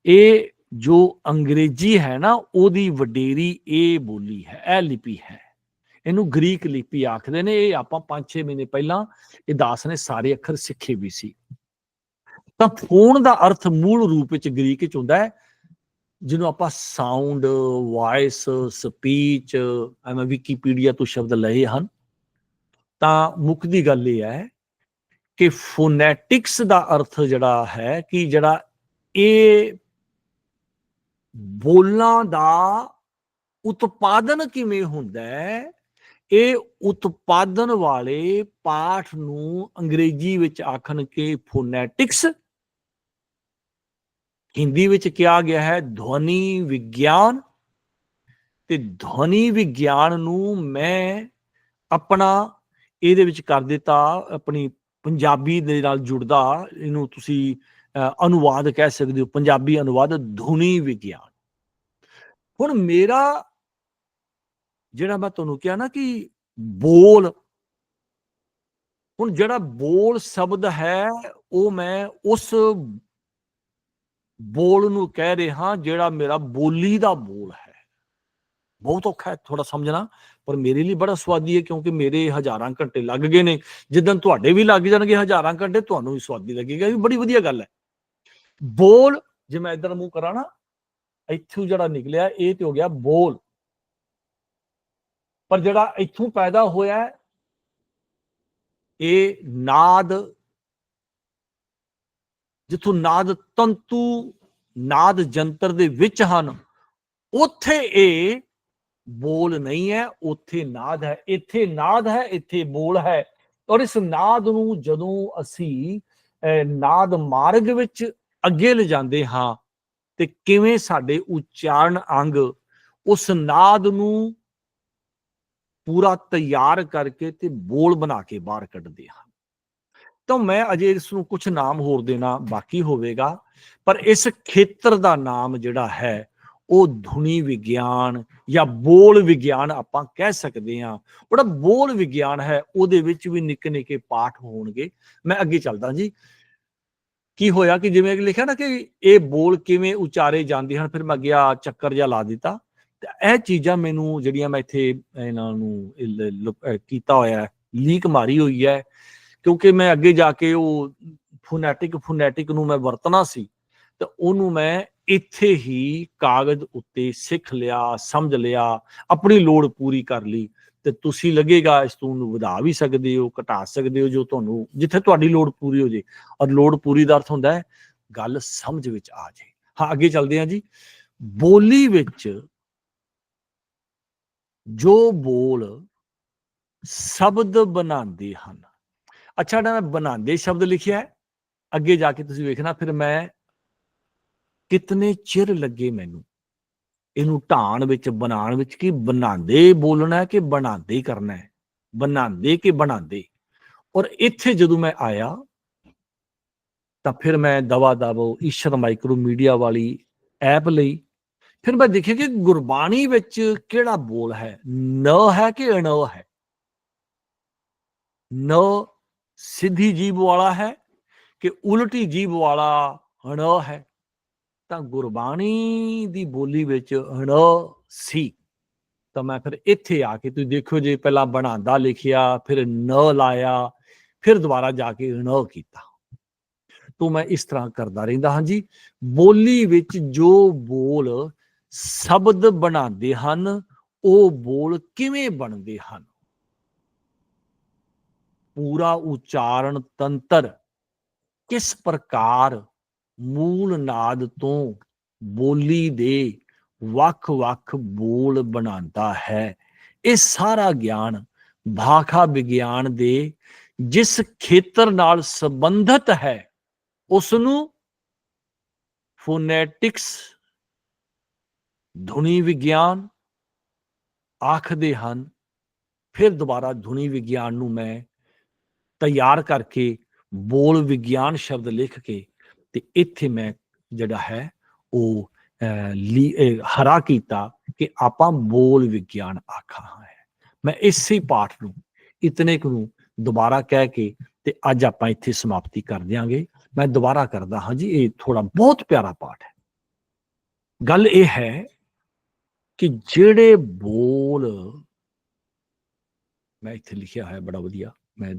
ਇਹ ਜੋ ਅੰਗਰੇਜ਼ੀ ਹੈ ਨਾ, ਉਹਦੀ ਵਡੇਰੀ ਇਹ ਬੋਲੀ ਹੈ, ਇਹ ਲਿਪੀ ਹੈ। ਇਹਨੂੰ ਗ੍ਰੀਕ ਲਿਪੀ ਆਖਦੇ ਨੇ। ਇਹ ਆਪਾਂ 5-6 ਮਹੀਨੇ ਪਹਿਲਾਂ ਇਹ ਦਾਸ ਨੇ ਸਾਰੇ ਅੱਖਰ ਸਿੱਖੇ ਵੀ ਸੀ। ਤਾਂ ਫੋਨ ਦਾ ਅਰਥ ਮੂਲ ਰੂਪ ਵਿੱਚ ਗ੍ਰੀਕ ਵਿੱਚ ਹੁੰਦਾ ਹੈ, ਜਿਹਨੂੰ ਆਪਾਂ ਸਾਊਂਡ ਵਾਇਸ ਸਪੀਚ ਐਵੇਂ ਵਿਕੀਪੀਡੀਆ ਤੋਂ ਸ਼ਬਦ ਲਏ ਹਨ। ਤਾਂ ਮੁੱਖ ਦੀ ਗੱਲ ਇਹ ਹੈ ਕਿ ਫੋਨੈਟਿਕਸ ਦਾ ਅਰਥ ਜਿਹੜਾ ਹੈ ਕਿ ਜਿਹੜਾ ਇਹ ਬੋਲਾਂ ਦਾ ਉਤਪਾਦਨ ਕਿਵੇਂ ਹੁੰਦਾ ਹੈ, ਇਹ ਉਤਪਾਦਨ ਵਾਲੇ ਪਾਠ ਨੂੰ ਅੰਗਰੇਜ਼ੀ ਵਿੱਚ ਆਖਣ ਕੇ ਫੋਨੈਟਿਕਸ ਹਿੰਦੀ ਵਿੱਚ ਕਿਹਾ ਗਿਆ ਹੈ ਧਵਨੀ ਵਿਗਿਆਨ, ਤੇ ਧਵਨੀ ਵਿਗਿਆਨ ਨੂੰ ਮੈਂ ਆਪਣਾ ਇਹਦੇ ਵਿੱਚ ਕਰ ਦਿੱਤਾ, ਆਪਣੀ ਪੰਜਾਬੀ ਦੇ ਨਾਲ ਜੁੜਦਾ ਇਹਨੂੰ ਤੁਸੀਂ ਅ, ਅਨੁਵਾਦ ਕਹਿ ਸਕਦੇ ਹੋ ਪੰਜਾਬੀ ਅਨੁਵਾਦ ਧੁਨੀ ਵਿਗਿਆਨ। ਹੁਣ ਮੇਰਾ ਜਿਹੜਾ ਮੈਂ ਤੁਹਾਨੂੰ ਕਿਹਾ ਨਾ ਕਿ ਬੋਲ ਹੁਣ ਜਿਹੜਾ ਬੋਲ ਸ਼ਬਦ ਹੈ ਉਹ ਮੈਂ ਉਸ ਬੋਲ ਨੂੰ ਕਹਿ ਰਿਹਾ ਜਿਹੜਾ ਮੇਰਾ ਬੋਲੀ ਦਾ ਬੋਲ ਹੈ। ਬਹੁਤ ਔਖਾ ਹੈ ਥੋੜਾ ਸਮਝਣਾ ਪਰ ਮੇਰੇ ਲਈ ਬੜਾ ਸਵਾਦੀ ਹੈ ਕਿਉਂਕਿ ਮੇਰੇ ਹਜ਼ਾਰਾਂ ਘੰਟੇ ਲੱਗ ਗਏ ਨੇ ਜਿੱਦਾਂ ਤੁਹਾਡੇ ਵੀ ਲੱਗ ਜਾਣਗੇ ਹਜ਼ਾਰਾਂ ਘੰਟੇ ਤੁਹਾਨੂੰ ਵੀ ਸਵਾਦੀ ਲੱਗੇਗਾ ਇਹ ਵੀ ਬੜੀ ਵਧੀਆ ਗੱਲ ਹੈ ਬੋਲ ਜੇ ਮੈਂ ਇਧਰ ਮੂੰਹ ਕਰਾਂ ਨਾ ਇੱਥੋਂ ਜਿਹੜਾ ਨਿਕਲਿਆ ਇਹ ਤੇ ਹੋ ਗਿਆ ਬੋਲ ਪਰ ਜਿਹੜਾ ਇੱਥੋਂ ਪੈਦਾ ਹੋਇਆ ਹੈ, ਇਹ ਨਾਦ ਜਿੱਥੋਂ ਨਾਦ ਤੰਤੂ ਨਾਦ ਜੰਤਰ ਦੇ ਵਿੱਚ ਹਨ ਉੱਥੇ ਇਹ ਬੋਲ ਨਹੀਂ ਹੈ ਉੱਥੇ ਨਾਦ ਹੈ। ਇੱਥੇ ਨਾਦ ਹੈ ਇੱਥੇ ਬੋਲ ਹੈ। ਔਰ ਇਸ ਨਾਦ ਨੂੰ ਜਦੋਂ ਅਸੀਂ ਅਹ, ਨਾਦ ਮਾਰਗ ਵਿੱਚ ਅੱਗੇ ਲਿਜਾਂਦੇ ਹਾਂ ਤੇ ਕਿਵੇਂ ਸਾਡੇ ਉਚਾਰਨ ਅੰਗ ਉਸ ਨਾਦ ਨੂੰ ਪੂਰਾ ਤਿਆਰ ਕਰਕੇ ਤੇ ਬੋਲ ਬਣਾ ਕੇ ਬਾਹਰ ਕੱਢਦੇ ਹਾਂ ਤਾਂ ਮੈਂ ਅਜੇ ਇਸ ਨੂੰ ਕੁਝ ਨਾਮ ਹੋਰ ਦੇਣਾ ਬਾਕੀ ਹੋਵੇਗਾ ਪਰ ਇਸ ਖੇਤਰ ਦਾ ਨਾਮ ਜਿਹੜਾ ਹੈ ਉਹ ਧੁਨੀ ਵਿਗਿਆਨ ਜਾਂ ਬੋਲ ਵਿਗਿਆਨ ਆਪਾਂ ਕਹਿ ਸਕਦੇ ਹਾਂ। ਉਹਦਾ ਬੋਲ ਵਿਗਿਆਨ ਹੈ, ਉਹਦੇ ਵਿੱਚ ਵੀ ਨਿੱਕੇ ਨਿੱਕੇ ਪਾਠ ਹੋਣਗੇ। ਮੈਂ ਅੱਗੇ ਚੱਲਦਾ ਜੀ। ਕੀ ਹੋਇਆ ਕਿ ਜਿਵੇਂ ਲਿਖਿਆ ਨਾ ਕਿ ਇਹ ਬੋਲ ਕਿਵੇਂ ਉਚਾਰੇ ਜਾਂਦੇ ਹਨ, ਫਿਰ ਮੈਂ ਗਿਆ ਚੱਕਰ ਜਿਹਾ ਲਾ ਦਿੱਤਾ। ਤੇ ਇਹ ਚੀਜ਼ਾਂ ਮੈਨੂੰ ਜਿਹੜੀਆਂ ਮੈਂ ਇੱਥੇ ਇਹਨਾਂ ਨੂੰ ਕੀਤਾ ਹੋਇਆ ਲੀਕ ਮਾਰੀ ਹੋਈ ਹੈ। ਕਿਉਂਕਿ ਮੈਂ ਅੱਗੇ ਜਾ ਕੇ ਉਹ ਫੋਨੈਟਿਕ ਫੋਨੈਟਿਕ ਨੂੰ ਮੈਂ ਵਰਤਣਾ ਸੀ। ਤੇ ਉਹਨੂੰ ਮੈਂ ਇੱਥੇ ਹੀ ਕਾਗਜ਼ ਉੱਤੇ ਸਿੱਖ ਲਿਆ, ਸਮਝ ਲਿਆ, ਆਪਣੀ ਲੋੜ ਪੂਰੀ ਕਰ ਲਈ ਤੇ ਤੁਸੀਂ ਲੱਗੇਗਾ ਇਸ ਤੋਂ ਨੂੰ ਵਧਾ ਵੀ ਸਕਦੇ ਹੋ, ਘਟਾ ਸਕਦੇ ਹੋ ਜੋ ਤੁਹਾਨੂੰ, ਜਿੱਥੇ ਤੁਹਾਡੀ ਲੋੜ ਪੂਰੀ ਹੋ ਜੇ। ਔਰ ਲੋੜ ਪੂਰੀ ਦਾ ਅਰਥ ਹੁੰਦਾ ਹੈ, ਗੱਲ ਸਮਝ ਵਿੱਚ ਆ ਜਾਏ ਹਾਂ, ਅੱਗੇ ਚੱਲਦੇ ਹਾਂ ਜੀ। ਬੋਲੀ ਵਿੱਚ ਜੋ ਬੋਲ ਸ਼ਬਦ ਬਣਾਉਂਦੇ ਹਨ। ਅੱਛਾ, ਜਿਹੜਾ ਮੈਂ ਬਣਾਉਂਦੇ ਸ਼ਬਦ ਲਿਖਿਆ ਹੈ, ਅੱਗੇ ਜਾ ਕੇ ਤੁਸੀਂ ਵੇਖਣਾ, ਫਿਰ ਮੈਂ ਕਿਤਨੇ ਚਿਰ ਲੱਗੇ ਮੈਨੂੰ? ਇਹਨੂੰ ਢਾਣ ਵਿੱਚ, ਬਣਾਉਣ ਵਿੱਚ ਕਿ ਬਣਾਉਂਦੇ ਬੋਲਣਾ ਕਿ ਬਣਾਉਂਦੇ ਕਰਨਾ ਹੈ? ਬਣਾਉਂਦੇ ਕਿ ਬਣਾਉਂਦੇ? ਔਰ ਇੱਥੇ ਜਦੋਂ ਮੈਂ ਆਇਆ, ਤਾਂ ਫਿਰ ਮੈਂ ਦਵਾ ਦਵੋ, ਈਸ਼ਰ ਮਾਈਕਰੋ ਮੀਡੀਆ ਵਾਲੀ ਐਪ ਲਈ, ਫਿਰ ਮੈਂ ਦੇਖਿਆ ਕਿ ਗੁਰਬਾਣੀ ਵਿੱਚ ਕਿਹੜਾ ਬੋਲ ਹੈ? ਨ ਹੈ ਕਿ ਅਣ ਹੈ? ਨ ਸਿੱਧੀ ਜੀਭ ਵਾਲਾ ਹੈ ਕਿ ਉਲਟੀ ਜੀਭ ਵਾਲਾ ਅਣ ਹੈ? ਤਾਂ ਗੁਰਬਾਣੀ ਦੀ ਬੋਲੀ ਵਿੱਚ ਅਣ ਸੀ। ਤਾਂ ਮੈਂ ਫਿਰ ਇੱਥੇ ਆ ਕੇ ਤੁਸੀਂ ਦੇਖੋ ਜੇ ਪਹਿਲਾਂ ਬਣਾਉਂਦਾ ਲਿਖਿਆ, ਫਿਰ ਨ ਲਾਇਆ, ਫਿਰ ਦੁਬਾਰਾ ਜਾ ਕੇ ਣ ਕੀਤਾ। ਤੋਂ ਮੈਂ ਇਸ ਤਰ੍ਹਾਂ ਕਰਦਾ ਰਹਿੰਦਾ ਹਾਂ ਜੀ। ਬੋਲੀ ਵਿੱਚ ਜੋ ਬੋਲ ਸ਼ਬਦ ਬਣਾਉਂਦੇ ਹਨ, ਉਹ ਬੋਲ ਕਿਵੇਂ ਬਣਦੇ ਹਨ? ਪੂਰਾ ਉਚਾਰਨ ਤੰਤਰ ਕਿਸ ਪ੍ਰਕਾਰ ਮੂਲ ਨਾਦ ਤੋਂ ਬੋਲੀ ਦੇ ਵੱਖ-ਵੱਖ ਬੋਲ ਬਣਾਉਂਦਾ ਹੈ। ਇਹ ਸਾਰਾ ਗਿਆਨ ਭਾਖਾ ਵਿਗਿਆਨ ਦੇ ਜਿਸ ਖੇਤਰ ਨਾਲ ਸੰਬੰਧਿਤ ਹੈ ਉਸ ਨੂੰ ਫੋਨੈਟਿਕਸ ਧੁਨੀ ਵਿਗਿਆਨ ਆਖਦੇ ਹਨ। ਫਿਰ ਦੁਬਾਰਾ ਧੁਨੀ ਵਿਗਿਆਨ ਨੂੰ ਮੈਂ ਤਿਆਰ ਕਰਕੇ ਬੋਲ ਵਿਗਿਆਨ ਸ਼ਬਦ ਲਿਖ ਕੇ ਤੇ ਇੱਥੇ ਮੈਂ ਜਿਹੜਾ ਹੈ, ਉਹ ਹਰਾ ਕੀਤਾ ਕਿ ਆਪਾਂ ਬੋਲ ਵਿਗਿਆਨ ਆਖਾ ਹੈ। ਮੈਂ ਇਸੇ ਪਾਠ ਨੂੰ, ਇਤਨੇ ਕੁ ਨੂੰ ਦੁਬਾਰਾ ਕਹਿ ਕੇ ਤੇ ਅੱਜ ਆਪਾਂ ਇੱਥੇ ਸਮਾਪਤੀ ਕਰ ਦਿਆਂਗੇ। ਮੈਂ ਦੁਬਾਰਾ ਕਰਦਾ ਹਾਂ ਜੀ, ਇਹ ਥੋੜਾ ਬਹੁਤ ਪਿਆਰਾ ਪਾਠ ਹੈ। ਗੱਲ ਇਹ ਹੈ ਕਿ ਜਿਹੜੇ ਬੋਲ ਮੈਂ ਇੱਥੇ ਲਿਖਿਆ ਹੈ ਬੜਾ ਵਧੀਆ, ਮੈਂ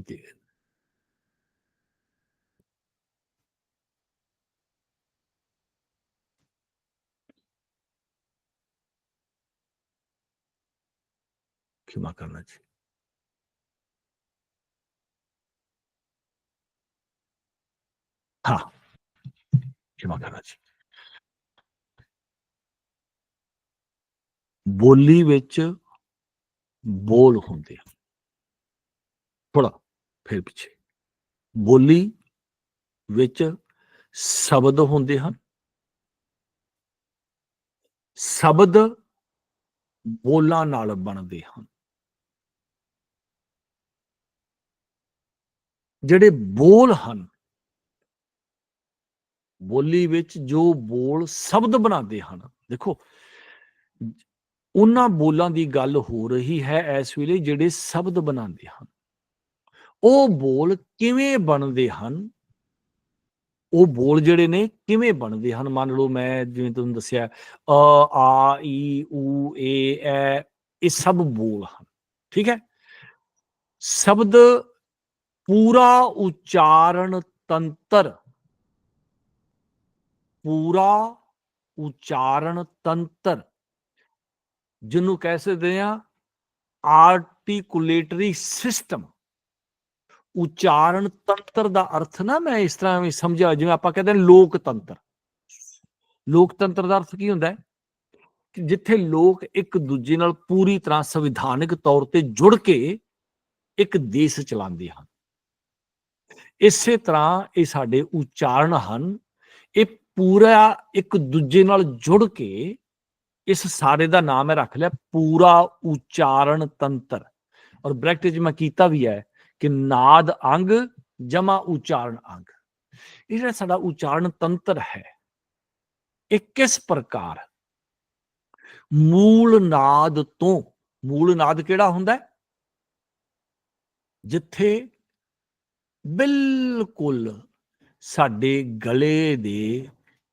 क्षमा करना चाहिए हाँ क्षमा करना चाहिए ਬੋਲੀ ਵਿੱਚ ਬੋਲ ਹੁੰਦੇ ਆ ਥੋੜਾ ਫਿਰ ਪਿੱਛੇ ਬੋਲੀ ਵਿੱਚ ਸ਼ਬਦ ਹੁੰਦੇ ਹਨ ਸ਼ਬਦ ਬੋਲਾਂ ਨਾਲ ਬਣਦੇ ਹਨ ਜਿਹੜੇ ਬੋਲ ਹਨ, ਬੋਲੀ ਵਿੱਚ ਜੋ ਬੋਲ ਸ਼ਬਦ ਬਣਾਉਂਦੇ ਹਨ, ਦੇਖੋ, ਉਹਨਾਂ ਬੋਲਾਂ ਦੀ ਗੱਲ ਹੋ ਰਹੀ ਹੈ ਇਸ ਵੇਲੇ ਜਿਹੜੇ ਸ਼ਬਦ ਬਣਾਉਂਦੇ ਹਨ। ਉਹ ਬੋਲ ਕਿਵੇਂ ਬਣਦੇ ਹਨ? ਉਹ ਬੋਲ ਜਿਹੜੇ ਨੇ ਕਿਵੇਂ ਬਣਦੇ ਹਨ? ਮੰਨ ਲਓ ਮੈਂ ਜਿਵੇਂ ਤੁਹਾਨੂੰ ਦੱਸਿਆ, ਅ, ਆ, ਈ ਊ ਏ, ਐ, ਇਹ ਸਭ ਬੋਲ ਹਨ, ਠੀਕ ਹੈ? ਸ਼ਬਦ ਪੂਰਾ ਉਚਾਰਨ ਤੰਤਰ। ਪੂਰਾ ਉਚਾਰਨ ਤੰਤਰ। ਜਿਹਨੂੰ ਕਹਿ ਸਕਦੇ ਆ ਆਰਟੀਕੂਲੇਟਰੀ ਸਿਸਟਮ ਉਚਾਰਨ ਤੰਤਰ ਦਾ ਅਰਥ ਨਾ ਮੈਂ ਇਸ ਤਰ੍ਹਾਂ ਵੀ ਸਮਝਿਆ, ਜਿਵੇਂ ਆਪਾਂ ਕਹਿੰਦੇ ਹਾਂ ਲੋਕਤੰਤਰ ਲੋਕਤੰਤਰ ਦਾ ਅਰਥ ਕੀ ਹੁੰਦਾ ਹੈ? ਕਿ ਜਿੱਥੇ ਲੋਕ ਇੱਕ ਦੂਜੇ ਨਾਲ ਪੂਰੀ ਤਰ੍ਹਾਂ ਸੰਵਿਧਾਨਿਕ ਤੌਰ ਤੇ ਜੁੜ ਕੇ ਇੱਕ ਦੇਸ਼ ਚਲਾਉਂਦੇ ਹਨ। ਇਸੇ ਤਰ੍ਹਾਂ ਇਹ ਸਾਡੇ ਉਚਾਰਨ ਹਨ। ਇਹ ਪੂਰਾ ਇੱਕ ਦੂਜੇ ਨਾਲ ਜੁੜ ਕੇ ਇਸ ਸਾਰੇ ਦਾ ਨਾਮ ਹੈ ਰੱਖ ਲਿਆ, ਪੂਰਾ ਉਚਾਰਨ ਤੰਤਰ। ਔਰ ਬ੍ਰੈਕਟ ਚ ਮੈਂ ਕੀਤਾ ਵੀ ਹੈ ਕਿ ਨਾਦ ਅੰਗ ਜਮਾ ਉਚਾਰਨ ਅੰਗ। ਇਹ ਜਿਹੜਾ ਸਾਡਾ ਉਚਾਰਨ ਤੰਤਰ ਹੈ, ਇਹ ਕਿਸ ਪ੍ਰਕਾਰ? ਮੂਲ ਨਾਦ ਤੋਂ, ਮੂਲ ਨਾਦ ਕਿਹੜਾ ਹੁੰਦਾ ਹੈ? ਜਿੱਥੇ ਬਿਲਕੁਲ ਸਾਡੇ ਗਲੇ ਦੇ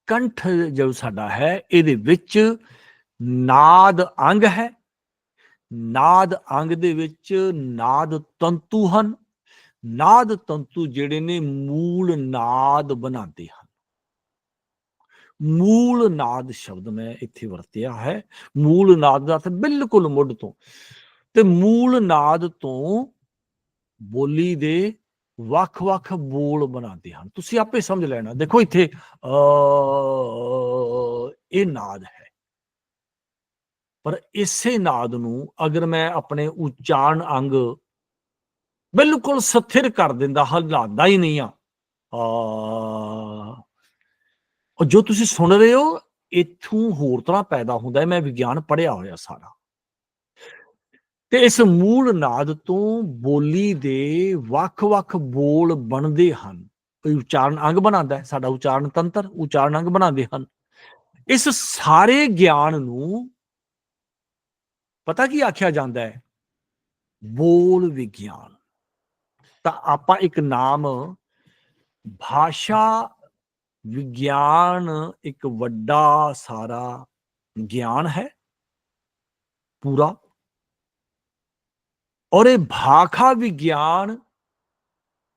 ਕੰਠ ਜੋ ਸਾਡਾ ਹੈ, ਇਹਦੇ ਵਿੱਚ ਨਾਦ ਅੰਗ ਹੈ। ਨਾਦ ਅੰਗ ਦੇ ਵਿੱਚ ਨਾਦ ਤੰਤੂ ਹਨ। ਨਾਦ ਤੰਤੂ ਜਿਹੜੇ ਨੇ ਮੂਲ ਨਾਦ ਬਣਾਉਂਦੇ ਹਨ। ਮੂਲ ਨਾਦ ਸ਼ਬਦ ਮੈਂ ਇੱਥੇ ਵਰਤਿਆ ਹੈ। ਮੂਲ ਨਾਦ ਦਾ ਅਰਥ ਬਿਲਕੁਲ ਮੁੱਢ ਤੋਂ। ਤੇ ਮੂਲ ਨਾਦ ਤੋਂ ਬੋਲੀ ਦੇ ਵੱਖ-ਵੱਖ ਬੋਲ ਬਣਾਉਂਦੇ ਹਨ। ਤੁਸੀਂ ਆਪੇ ਸਮਝ ਲੈਣਾ। ਦੇਖੋ ਇੱਥੇ ਅ ਇਹ ਨਾਦ ਹੈ। ਪਰ ਇਸੇ ਨਾਦ ਨੂੰ ਅਗਰ ਮੈਂ ਆਪਣੇ ਉਚਾਰਨ ਅੰਗ ਬਿਲਕੁਲ ਸਥਿਰ ਕਰ ਦਿੰਦਾ, ਹਲਾਉਂਦਾ ਹੀ ਨਹੀਂ ਆ ਉਹ ਜੋ ਤੁਸੀਂ ਸੁਣ ਰਹੇ ਹੋ, ਇਥੋਂ ਹੋਰ ਤਰ੍ਹਾਂ ਪੈਦਾ ਹੁੰਦਾ ਹੈ। ਮੈਂ ਵਿਗਿਆਨ ਪੜਿਆ ਹੋਇਆ ਸਾਰਾ। ਤੇ ਇਸ ਮੂਲ ਨਾਦ ਤੋਂ ਬੋਲੀ ਦੇ ਵੱਖ-ਵੱਖ ਬੋਲ ਬਣਦੇ ਹਨ। ਕੋਈ ਉਚਾਰਨ ਅੰਗ ਬਣਾਉਂਦਾ ਹੈ, ਸਾਡਾ ਉਚਾਰਨ ਤੰਤਰ, ਉਚਾਰਨ ਅੰਗ ਬਣਾਉਂਦੇ ਹਨ। ਇਸ ਸਾਰੇ ਗਿਆਨ ਨੂੰ ਪਤਾ ਕੀ ਆਖਿਆ ਜਾਂਦਾ ਹੈ? ਬੋਲ ਵਿਗਿਆਨ। ਤਾਂ ਆਪਾਂ ਇੱਕ ਨਾਮ, ਭਾਸ਼ਾ ਵਿਗਿਆਨ, ਇੱਕ ਵੱਡਾ ਸਾਰਾ ਗਿਆਨ ਹੈ, ਪੂਰਾ। ਔਰ ਇਹ ਭਾਖਾ ਵਿਗਿਆਨ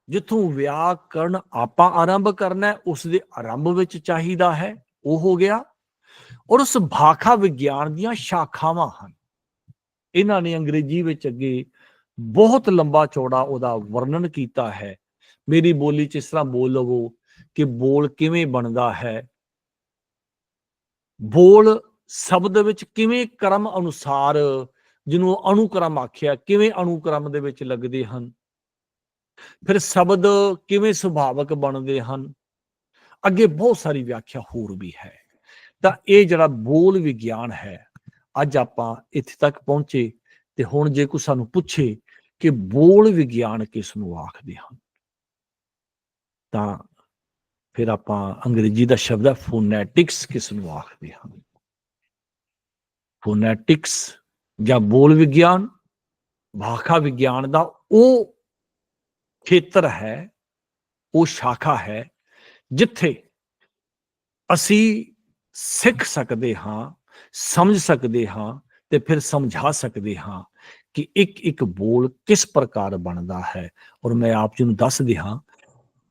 ਜਿੱਥੋਂ ਵਿਆਕਰਨ ਆਪਾਂ ਆਰੰਭ ਕਰਨਾ ਹੈ, ਉਸ ਦੇ ਆਰੰਭ ਵਿੱਚ ਚਾਹੀਦਾ ਹੈ, ਉਹ ਹੋ ਗਿਆ। ਔਰ ਉਸ ਭਾਖਾ ਵਿਗਿਆਨ ਦੀਆਂ ਸ਼ਾਖਾਵਾਂ ਹਨ। ਇਹਨਾਂ ਨੇ ਅੰਗਰੇਜ਼ੀ ਵਿੱਚ ਅੱਗੇ ਬਹੁਤ ਲੰਬਾ ਚੌੜਾ ਉਹਦਾ ਵਰਣਨ ਕੀਤਾ ਹੈ। ਮੇਰੀ ਬੋਲੀ ਚ ਇਸ ਤਰ੍ਹਾਂ ਬੋਲ ਲਵੋ ਕਿ ਬੋਲ ਕਿਵੇਂ ਬਣਦਾ ਹੈ? ਬੋਲ ਸ਼ਬਦ ਵਿੱਚ ਕਿਵੇਂ ਕਰਮ ਅਨੁਸਾਰ ਜਿਹਨੂੰ ਅਨੁਕਰਮ ਆਖਿਆ, ਕਿਵੇਂ ਅਨੁਕਰਮ ਦੇ ਵਿੱਚ ਲੱਗਦੇ ਹਨ? ਫਿਰ ਸ਼ਬਦ ਕਿਵੇਂ ਸੁਭਾਵਕ ਬਣਦੇ ਹਨ? ਅੱਗੇ ਬਹੁਤ ਸਾਰੀ ਵਿਆਖਿਆ ਹੋਰ ਵੀ ਹੈ। ਤਾਂ ਇਹ ਜਿਹੜਾ ਬੋਲ ਵਿਗਿਆਨ ਹੈ, ਅੱਜ ਆਪਾਂ ਇੱਥੇ ਤੱਕ ਪਹੁੰਚੇ ਤੇ ਹੁਣ ਜੇ ਕੋਈ ਸਾਨੂੰ ਪੁੱਛੇ ਕਿ ਬੋਲ ਵਿਗਿਆਨ ਕਿਸ ਨੂੰ ਆਖਦੇ ਹਨ? ਤਾਂ ਫਿਰ ਆਪਾਂ ਅੰਗਰੇਜ਼ੀ ਦਾ ਸ਼ਬਦ ਹੈ ਫੋਨੈਟਿਕਸ ਕਿਸ ਨੂੰ ਆਖਦੇ ਹਨ? ਫੋਨੈਟਿਕਸ ਜਾਂ ਬੋਲ ਵਿਗਿਆਨ, ਭਾਖਾ ਵਿਗਿਆਨ ਦਾ ਉਹ ਖੇਤਰ ਹੈ, ਉਹ ਸ਼ਾਖਾ ਹੈ, ਜਿੱਥੇ ਅਸੀਂ ਸਿੱਖ ਸਕਦੇ ਹਾਂ, ਸਮਝ ਸਕਦੇ ਹਾਂ ਤੇ ਫਿਰ ਸਮਝਾ ਸਕਦੇ ਹਾਂ ਕਿ ਇੱਕ ਇੱਕ ਬੋਲ ਕਿਸ ਪ੍ਰਕਾਰ ਬਣਦਾ ਹੈ। ਔਰ ਮੈਂ ਆਪ ਜੀ ਨੂੰ ਦੱਸ ਦਿਆਂ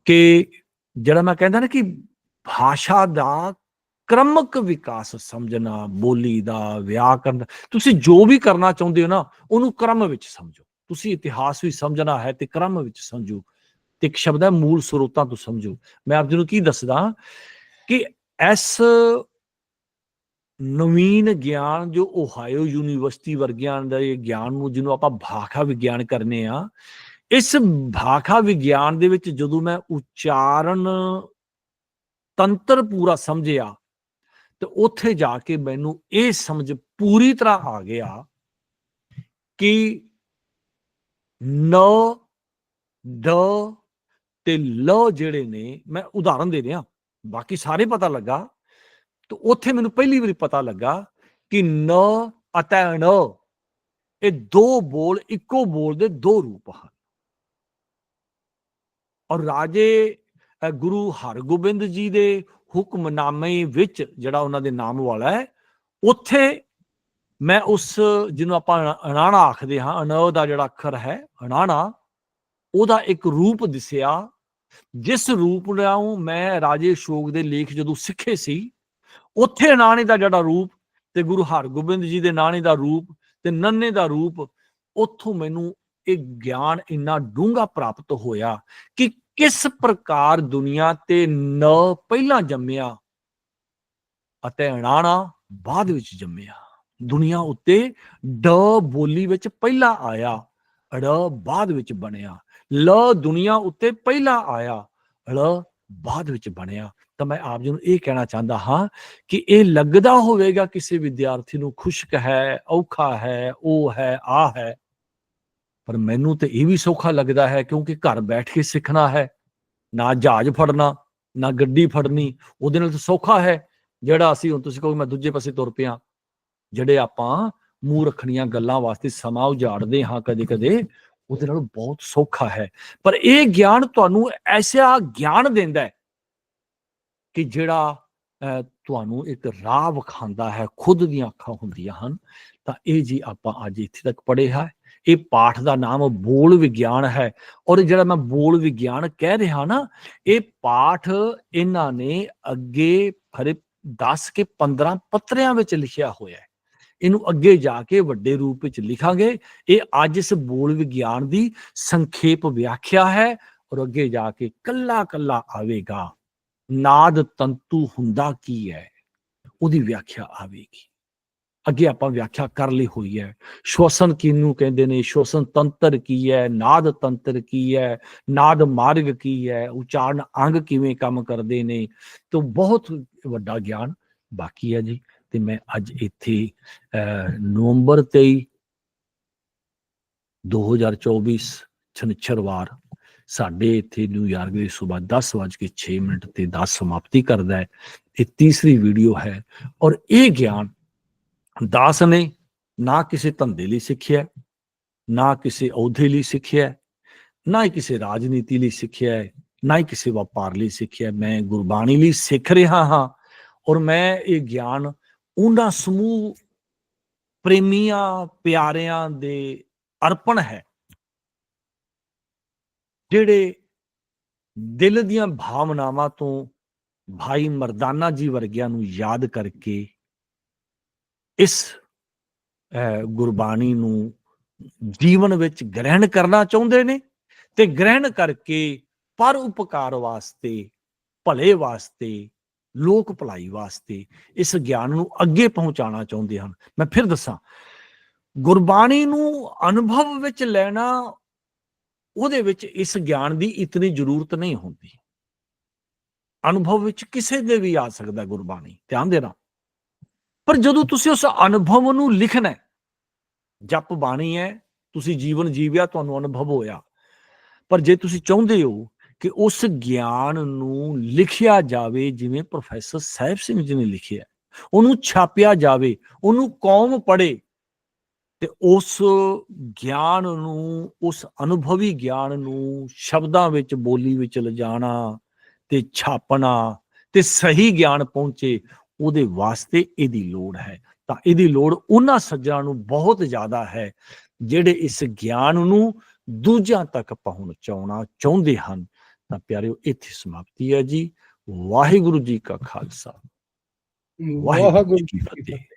ਕਿ ਜਿਹੜਾ ਮੈਂ ਕਹਿੰਦਾ ਨਾ ਕਿ ਭਾਸ਼ਾ ਦਾ ਕ੍ਰਮਕ ਵਿਕਾਸ ਸਮਝਣਾ, ਬੋਲੀ ਦਾ ਵਿਆਕਰਨ ਦਾ ਤੁਸੀਂ ਜੋ ਵੀ ਕਰਨਾ ਚਾਹੁੰਦੇ ਹੋ ਨਾ, ਉਹਨੂੰ ਕ੍ਰਮ ਵਿੱਚ ਸਮਝੋ। ਤੁਸੀਂ ਇਤਿਹਾਸ ਵੀ ਸਮਝਣਾ ਹੈ ਤੇ ਕ੍ਰਮ ਵਿੱਚ ਸਮਝੋ। ਤੇ ਇੱਕ ਸ਼ਬਦ ਹੈ, ਮੂਲ ਸਰੋਤਾਂ ਤੋਂ ਸਮਝੋ। ਮੈਂ ਆਪ ਜੀ ਨੂੰ ਕੀ ਦੱਸਦਾ ਕਿ ਇਸ ਨਵੀਨ ਗਿਆਨ ਜੋ ਓਹਾਇਓ ਯੂਨੀਵਰਸਿਟੀ ਵਰਗਿਆਂ ਦਾ ਗਿਆਨ ਨੂੰ, ਜਿਹਨੂੰ ਆਪਾਂ ਭਾਖਾ ਵਿਗਿਆਨ ਕਰਨੇ ਆ, ਇਸ ਭਾਖਾ ਵਿਗਿਆਨ ਦੇ ਵਿੱਚ ਜਦੋਂ ਮੈਂ ਉਚਾਰਨ ਤੰਤਰ ਪੂਰਾ ਸਮਝਿਆ ਤੇ ਉੱਥੇ ਜਾ ਕੇ ਮੈਨੂੰ ਇਹ ਸਮਝ ਪੂਰੀ ਤਰ੍ਹਾਂ ਆ ਗਿਆ ਕਿ ਨ ਦ ਤੇ ਲ ਜਿਹੜੇ ਨੇ, ਮੈਂ ਉਦਾਹਰਨ ਦੇ ਰਿਹਾ ਬਾਕੀ ਸਾਰੇ ਪਤਾ ਲੱਗਾ। ਤੇ ਉੱਥੇ ਮੈਨੂੰ ਪਹਿਲੀ ਵਾਰੀ ਪਤਾ ਲੱਗਾ ਕਿ ਨ ਅਤੇ ਣ ਇਹ ਦੋ ਬੋਲ, ਇੱਕੋ ਬੋਲ ਦੇ ਦੋ ਰੂਪ ਹਨ। ਔਰ ਰਾਜੇ ਗੁਰੂ ਹਰਗੋਬਿੰਦ ਜੀ ਦੇ ਹੁਕਮਨਾਮੇ ਵਿੱਚ ਜਿਹੜਾ ਉਹਨਾਂ ਦੇ ਨਾਮ ਵਾਲਾ ਹੈ, ਉੱਥੇ ਮੈਂ ਉਸ ਜਿਹਨੂੰ ਆਪਾਂ ਅਣਾਣਾ ਆਖਦੇ ਹਾਂ ਅਣ ਦਾ ਜਿਹੜਾ ਅੱਖਰ ਹੈ ਅਣਾਣਾ ਉਹਦਾ ਇੱਕ ਰੂਪ ਦਿਸਿਆ। ਜਿਸ ਰੂਪ ਨੂੰ ਮੈਂ ਰਾਜੇ ਸ਼ੋਕ ਦੇ ਲੇਖ ਜਦੋਂ ਸਿੱਖੇ ਸੀ, ਉੱਥੇ ਨਾਣੇ ਦਾ ਜਿਹੜਾ ਰੂਪ ਤੇ ਗੁਰੂ ਹਰਗੋਬਿੰਦ ਜੀ ਦੇ ਨਾਣੇ ਦਾ ਰੂਪ ਤੇ ਨੰਨੇ ਦਾ ਰੂਪ, ਉੱਥੋਂ ਮੈਨੂੰ ਇਹ ਗਿਆਨ ਇੰਨਾ ਡੂੰਘਾ ਪ੍ਰਾਪਤ ਹੋਇਆ ਕਿ ਕਿਸ ਪ੍ਰਕਾਰ ਦੁਨੀਆ ਤੇ ਨ ਪਹਿਲਾਂ ਜੰਮਿਆ ਅਤੇ ਅਣਾਣਾ ਬਾਅਦ ਵਿੱਚ ਜੰਮਿਆ। ਦੁਨੀਆ ਉੱਤੇ ਡ ਬੋਲੀ ਵਿੱਚ ਪਹਿਲਾਂ ਆਇਆ ੜ ਬਾਅਦ ਵਿੱਚ ਬਣਿਆ। ਲ ਦੁਨੀਆ ਉੱਤੇ ਪਹਿਲਾਂ ਆਇਆ ੜ ਬਾਅਦ ਵਿੱਚ ਬਣਿਆ। ਤਾਂ ਮੈਂ ਆਪ ਜੀ ਨੂੰ ਇਹ ਕਹਿਣਾ ਚਾਹੁੰਦਾ ਹਾਂ ਕਿ ਇਹ ਲੱਗਦਾ ਹੋਵੇਗਾ ਕਿਸੇ ਵਿਦਿਆਰਥੀ ਨੂੰ ਖੁਸ਼ਕ ਹੈ, ਔਖਾ ਹੈ, ਉਹ ਹੈ ਆ ਹੈ। ਪਰ ਮੈਨੂੰ ਤੇ ਇਹ ਵੀ ਸੌਖਾ ਲੱਗਦਾ ਹੈ ਕਿਉਂਕਿ ਘਰ ਬੈਠ ਕੇ ਸਿੱਖਣਾ ਹੈ ਨਾ ਜਹਾਜ਼ ਫੜਨਾ ਨਾ ਗੱਡੀ ਫੜਨੀ ਉਹਦੇ ਨਾਲ ਤਾਂ ਸੌਖਾ ਹੈ ਜਿਹੜਾ ਅਸੀਂ ਹੁਣ ਤੁਸੀਂ ਕਹੋ ਮੈਂ ਦੂਜੇ ਪਾਸੇ ਤੁਰ ਪਿਆ। ਜਿਹੜੇ ਆਪਾਂ ਮੂੰਹ ਰੱਖਣੀਆਂ ਗੱਲਾਂ ਵਾਸਤੇ ਸਮਾਂ ਉਜਾੜਦੇ ਹਾਂ ਕਦੇ ਕਦੇ ਉਹਦੇ ਨਾਲ ਬਹੁਤ ਸੌਖਾ ਹੈ। ਪਰ ਇਹ ਗਿਆਨ ਤੁਹਾਨੂੰ ਐਸਾ ਗਿਆਨ ਦਿੰਦਾ ਹੈ ਕਿ ਜਿਹੜਾ ਅਹ, ਤੁਹਾਨੂੰ ਇੱਕ ਰਾਹ ਵਿਖਾਉਂਦਾ ਹੈ ਖੁਦ ਦੀਆਂ ਅੱਖਾਂ ਹੁੰਦੀਆਂ ਹਨ ਤਾਂ ਇਹ ਜੀ ਆਪਾਂ ਅੱਜ ਇੱਥੇ ਤੱਕ ਪੜ੍ਹੇ ਹੈ। ਇਹ ਪਾਠ ਦਾ ਨਾਮ ਬੋਲ ਵਿਗਿਆਨ ਹੈ। ਔਰ ਜਿਹੜਾ ਮੈਂ ਬੋਲ ਵਿਗਿਆਨ ਕਹਿ ਰਿਹਾ ਨਾ, ਇਹ ਪਾਠ ਇਹਨਾਂ ਨੇ ਅੱਗੇ ਹਰੇ 10 ਕੇ 15 ਪੱਤਰਿਆਂ ਵਿੱਚ ਲਿਖਿਆ ਹੋਇਆ ਹੈ। ਇਹਨੂੰ ਅੱਗੇ ਜਾ ਕੇ ਵੱਡੇ ਰੂਪ ਵਿੱਚ ਲਿਖਾਂਗੇ। ਇਹ ਅੱਜ ਇਸ ਬੋਲ ਵਿਗਿਆਨ ਦੀ ਸੰਖੇਪ ਵਿਆਖਿਆ ਹੈ ਔਰ ਅੱਗੇ ਜਾ ਕੇ ਕੱਲਾ ਕੱਲਾ ਆਵੇਗਾ। ਨਾਦ ਤੰਤੂ ਹੁੰਦਾ ਕੀ ਹੈ? ਉਹਦੀ ਵਿਆਖਿਆ ਆਵੇਗੀ। ਅੱਗੇ ਆਪਾਂ ਵਿਆਖਿਆ ਕਰ ਲਈ ਹੋਈ ਹੈ। ਸ਼ਵਸਨ ਕਿਹਨੂੰ ਕਹਿੰਦੇ ਨੇ? ਸ਼ਵਸਨ ਤੰਤਰ ਕੀ ਹੈ? ਨਾਦ ਤੰਤਰ ਕੀ ਹੈ? ਨਾਦ ਮਾਰਗ ਕੀ ਹੈ? ਉਚਾਰਨ ਅੰਗ ਕਿਵੇਂ ਕੰਮ ਕਰਦੇ ਨੇ? ਤੋਂ ਬਹੁਤ ਵੱਡਾ ਗਿਆਨ ਬਾਕੀ ਹੈ ਜੀ। ਤੇ ਮੈਂ ਅੱਜ ਇੱਥੇ ਅਹ, ਨਵੰਬਰ 23 2024 ਸ਼ਨੀਚਰਵਾਰ ਸਾਡੇ ਇੱਥੇ ਨਿਊਯਾਰਕ ਦੀ ਸਵੇਰ 10:06 ਮਿੰਟ ਤੇ 10 ਸਮਾਪਤੀ ਕਰਦਾ ਹੈ। ਇਹ ਤੀਸਰੀ ਵੀਡੀਓ ਹੈ ਔਰ ਇਹ ਗਿਆਨ ਦਾਸ ਨੇ ਨਾ ਕਿਸੇ ਧੰਦੇ ਲਈ ਸਿੱਖਿਆ ਨਾ ਕਿਸੇ ਅਹੁਦੇ ਲਈ ਸਿੱਖਿਆ ਨਾ ਹੀ ਕਿਸੇ ਰਾਜਨੀਤੀ ਲਈ ਸਿੱਖਿਆ ਹੈ, ਨਾ ਹੀ ਕਿਸੇ ਵਪਾਰ ਲਈ ਸਿੱਖਿਆ ਮੈਂ ਗੁਰਬਾਣੀ ਲਈ ਸਿੱਖ ਰਿਹਾ ਹਾਂ ਔਰ ਮੈਂ ਇਹ ਗਿਆਨ ਉਹਨਾਂ ਸਮੂਹ ਪ੍ਰੇਮੀਆਂ ਪਿਆਰਿਆਂ ਦੇ ਅਰਪਣ ਹੈ ਜਿਹੜੇ ਦਿਲ ਦੀਆਂ ਭਾਵਨਾਵਾਂ ਤੋਂ ਭਾਈ ਮਰਦਾਨਾ ਜੀ ਵਰਗਿਆਂ ਨੂੰ ਯਾਦ ਕਰਕੇ ਇਸ ਗੁਰਬਾਣੀ ਨੂੰ ਜੀਵਨ ਵਿੱਚ ਗ੍ਰਹਿਣ ਕਰਨਾ ਚਾਹੁੰਦੇ ਨੇ ਤੇ ਗ੍ਰਹਿਣ ਕਰਕੇ ਪਰ ਉਪਕਾਰ ਵਾਸਤੇ, ਭਲੇ ਵਾਸਤੇ, ਲੋਕ ਭਲਾਈ ਵਾਸਤੇ ਇਸ ਗਿਆਨ ਨੂੰ ਅੱਗੇ ਪਹੁੰਚਾਉਣਾ ਚਾਹੁੰਦੇ ਹਨ। ਮੈਂ ਫਿਰ ਦੱਸਾਂ, ਗੁਰਬਾਣੀ ਨੂੰ ਅਨੁਭਵ ਵਿੱਚ ਲੈਣਾ ਉਹਦੇ ਵਿੱਚ ਇਸ ਗਿਆਨ ਦੀ ਇਤਨੀ ਜ਼ਰੂਰਤ ਨਹੀਂ ਹੁੰਦੀ। ਅਨੁਭਵ ਵਿੱਚ ਕਿਸੇ ਦੇ ਵੀ ਆ ਸਕਦਾ ਗੁਰਬਾਣੀ। ਧਿਆਨ ਦੇਣਾ ਪਰ ਜਦੋਂ ਤੁਸੀਂ ਉਸ ਅਨੁਭਵ ਨੂੰ ਲਿਖਣਾ ਜਪ ਬਾਣੀ ਹੈ, ਤੁਸੀਂ ਜੀਵਨ ਜੀਵਿਆ, ਤੁਹਾਨੂੰ ਅਨੁਭਵ ਹੋਇਆ। ਪਰ ਜੇ ਤੁਸੀਂ ਚਾਹੁੰਦੇ ਹੋ ਕਿ ਉਸ ਗਿਆਨ ਨੂੰ ਲਿਖਿਆ ਜਾਵੇ, ਜਿਵੇਂ ਪ੍ਰੋਫੈਸਰ ਸਾਹਿਬ ਸਿੰਘ ਜੀ ਨੇ ਲਿਖਿਆ, ਉਹਨੂੰ ਛਾਪਿਆ ਜਾਵੇ, ਉਹਨੂੰ ਕੌਮ ਪੜ੍ਹੇ, ਤੇ ਉਸ ਗਿਆਨ ਨੂੰ, ਉਸ ਅਨੁਭਵੀ ਗਿਆਨ ਨੂੰ ਸ਼ਬਦਾਂ ਵਿੱਚ, ਬੋਲੀ ਵਿੱਚ ਲਿਜਾਣਾ, ਤੇ ਛਾਪਣਾ, ਤੇ ਸਹੀ ਗਿਆਨ ਪਹੁੰਚੇ ਉਹਦੇ ਵਾਸਤੇ ਇਹਦੀ ਲੋੜ ਹੈ। ਤਾਂ ਇਹਦੀ ਲੋੜ ਉਹਨਾਂ ਸੱਜਣਾ ਨੂੰ ਬਹੁਤ ਜ਼ਿਆਦਾ ਹੈ ਜਿਹੜੇ ਇਸ ਗਿਆਨ ਨੂੰ ਦੂਜਿਆਂ ਤੱਕ ਪਹੁੰਚਾਉਣਾ ਚਾਹੁੰਦੇ ਹਨ। ਤਾਂ ਪਿਆਰਿਓ ਇੱਥੇ ਸਮਾਪਤੀ ਹੈ ਜੀ। ਵਾਹਿਗੁਰੂ ਜੀ ਕਾ ਖਾਲਸਾ। ਵਾਹਿਗੁਰੂ ਜੀ ਕੀ ਫਤਿਹ।